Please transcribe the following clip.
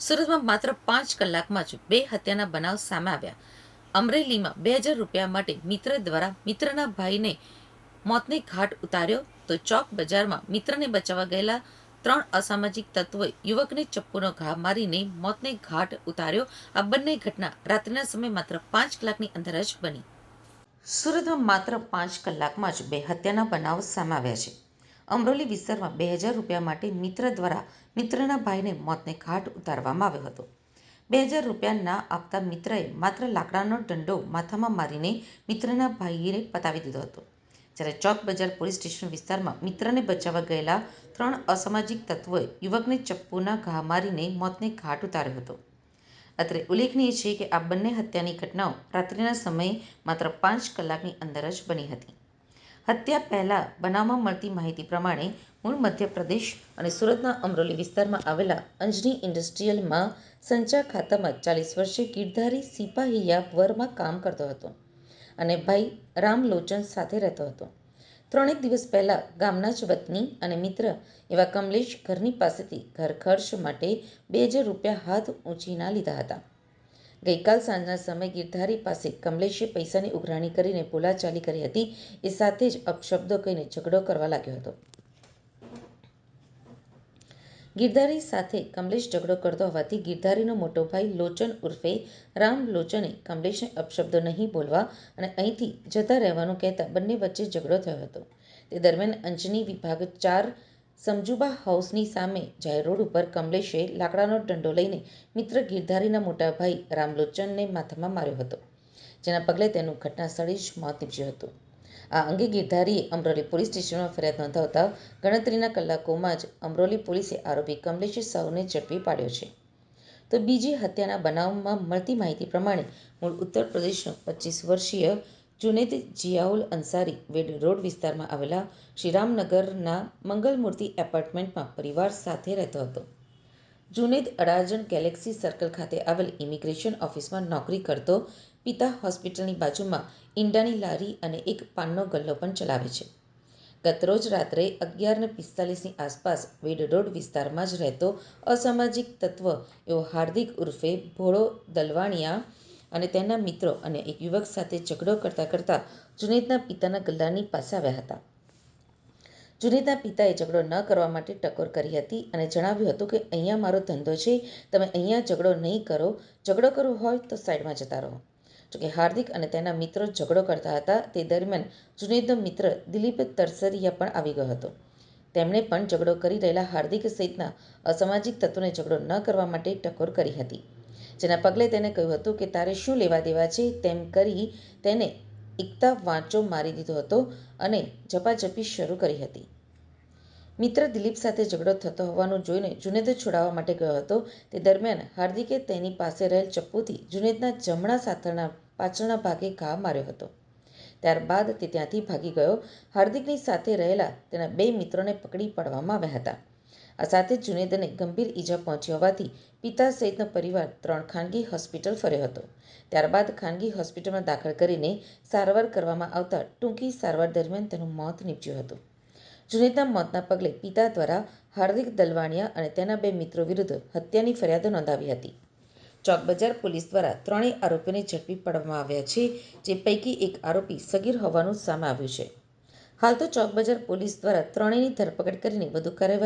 સુરતમાં માત્ર પાંચ કલાકમાં જ બે હત્યાના બનાવ સામે આવ્યા. અમરેલીમાં બે હજાર રૂપિયા માટે મિત્ર દ્વારા મિત્રના ભાઈને મોતને ઘાટ ઉતાર્યો તો ચોક બજારમાં મિત્રને બચાવવા ગયેલા ત્રણ અસામાજિક તત્વોએ યુવકને ચપ્પુનો ઘા મારીને મોતને ઘાટ ઉતાર્યો. આ બંને ઘટના રાત્રિના સમયે માત્ર પાંચ કલાકની અંદર જ બની. સુરતમાં માત્ર પાંચ કલાકમાં જ બે હત્યાના બનાવ સામે આવ્યા છે. અમરોલી વિસ્તારમાં બે હજાર રૂપિયા માટે મિત્ર દ્વારા મિત્રના ભાઈને મોતને ઘાટ ઉતારવામાં આવ્યો હતો. બે હજાર રૂપિયા ના આપતા મિત્રએ માત્ર લાકડાનો દંડો માથામાં મારીને મિત્રના ભાઈને પતાવી દીધો હતો. જ્યારે ચોક બજાર પોલીસ સ્ટેશન વિસ્તારમાં મિત્રને બચાવવા ગયેલા ત્રણ અસામાજિક તત્વોએ યુવકને ચપ્પુના ઘા મારીને મોતને ઘાટ ઉતાર્યો હતો. અત્રે ઉલ્લેખનીય છે કે આ બંને હત્યાની ઘટનાઓ રાત્રિના સમયે માત્ર પાંચ કલાકની અંદર જ બની હતી. હત્યા પહેલા બનાવમાં મળતી માહિતી પ્રમાણે મૂળ મધ્યપ્રદેશ અને સુરતના અમરોલી વિસ્તારમાં આવેલા અંજની ઇન્ડસ્ટ્રીયલમાં સંચા ખાતામાં ચાલીસ વર્ષીય ગીરધારી સિપાહીયા વરમાં કામ કરતો હતો અને ભાઈ રામલોચન સાથે રહેતો હતો. ત્રણેક દિવસ પહેલાં ગામના જ વતની અને મિત્ર એવા કમલેશ ઘરની પાસેથી ઘર ખર્ચ માટે બે હજાર રૂપિયા હાથ ઊંચીના લીધા હતા. ગઈકાલ સાંજના સમયે ગીરધારી પાસે કમલેશે પૈસાની ઉઘરાણી કરીને બોલાચાલી કરી હતી. એ સાથે જ અપશબ્દો કહીને ઝઘડો કરવા લાગ્યો હતો. ગીરધારી સાથે કમલેશ ઝઘડો કરતો હોવાથી ગીરધારીનો મોટો ભાઈ લોચન ઉર્ફે રામ લોચને કમલેશને અપશબ્દો નહીં બોલવા અને અહીંથી જતા રહેવાનું કહેતા બંને વચ્ચે ઝઘડો થયો હતો. તે દરમિયાન અંજની વિભાગ ચાર સમજુબા હાઉસની સામે જાહેર રોડ ઉપર કમલેશે લાકડાનો દંડો લઈને મિત્ર ગીરધારીના મોટા ભાઈ રામલોચનને માથામાં માર્યો હતો, જેના પગલે તેનું ઘટના સ્થળે જ મોત નીપજ્યું હતું. આ અંગે ગીરધારીએ અમરોલી પોલીસ સ્ટેશનમાં ફરિયાદ નોંધાવતા ગણતરીના કલાકોમાં જ અમરોલી પોલીસે આરોપી કમલેશ સાહુને ઝડપી પાડ્યો છે. તો બીજી હત્યાના બનાવમાં મળતી માહિતી પ્રમાણે મૂળ ઉત્તર પ્રદેશનો પચીસ વર્ષીય જુનેદ જિયાઉલ અંસારી વેડ રોડ વિસ્તારમાં આવેલા શ્રીરામનગરના મંગલમૂર્તિ એપાર્ટમેન્ટમાં પરિવાર સાથે રહેતો હતો. જુનેદ અડાજણ ગેલેક્સી સર્કલ ખાતે આવેલ ઇમિગ્રેશન ઓફિસમાં નોકરી કરતો પિતા હોસ્પિટલની બાજુમાં ઈંડાની લારી અને એક પાનનો ગલ્લો પણ ચલાવે છે. ગતરોજ રાત્રે અગિયારને પિસ્તાલીસની આસપાસ વેડ રોડ વિસ્તારમાં જ રહેતો અસામાજિક તત્વ એવો હાર્દિક ઉર્ફે ભોળો દલવાણિયા અને તેના મિત્રો અને એક યુવક સાથે ઝઘડો કરતા કરતાં જુનેદના પિતાના ગલ્લાની પાસે આવ્યા હતા. જુનેદના પિતાએ ઝઘડો ન કરવા માટે ટકોર કરી હતી અને જણાવ્યું હતું કે, અહીંયા મારો ધંધો છે, તમે અહીંયા ઝઘડો નહીં કરો. ઝઘડો કરવો હોય તો સાઈડમાં જતા રહો. જોકે હાર્દિક અને તેના મિત્રો ઝઘડો કરતા હતા, તે દરમિયાન જુનેદનો મિત્ર દિલીપ તરસરિયા પણ આવી ગયો હતો. તેમણે પણ ઝઘડો કરી રહેલા હાર્દિક સહિતના અસામાજિક તત્વોને ઝઘડો ન કરવા માટે ટકોર કરી હતી. જેના પગલે તેને કહ્યું હતું કે તારે શું લેવા દેવા છે તેમ કરી તેને એકતા વાંચો મારી દીધો હતો અને ઝપાઝપી શરૂ કરી હતી. મિત્ર દિલીપ સાથે ઝઘડો થતો હોવાનું જોઈને જુનેદ છોડાવવા માટે ગયો હતો. તે દરમિયાન હાર્દિકે તેની પાસે રહેલ ચપ્પુથી જુનેદના જમણા સાથળના પાછળના ભાગે ઘા માર્યો હતો. ત્યારબાદ તે ત્યાંથી ભાગી ગયો. હાર્દિકની સાથે રહેલા તેના બે મિત્રોને પકડી પાડવામાં આવ્યા હતા. આ સાથે જ જુનેદને ગંભીર ઈજા પહોંચી હોવાથી પિતા સહિતનો પરિવાર ત્રણ ખાનગી હોસ્પિટલ ફર્યો હતો. ત્યારબાદ ખાનગી હોસ્પિટલમાં દાખલ કરીને સારવાર કરવામાં આવતા ટૂંકી સારવાર દરમિયાન તેનું મોત નીપજ્યું હતું. જુનેદના મોતના પગલે પિતા દ્વારા હાર્દિક દલવાણિયા અને તેના બે મિત્રો વિરુદ્ધ હત્યાની ફરિયાદ નોંધાવી હતી. ચોકબજાર પોલીસ દ્વારા ત્રણેય આરોપીઓને ઝડપી પાડવામાં આવ્યા છે, જે પૈકી એક આરોપી સગીર હોવાનું સામે આવ્યું છે. હાલ તો ચોકબજાર પોલીસ દ્વારા ત્રણેયની ધરપકડ કરીને વધુ કાર્યવાહી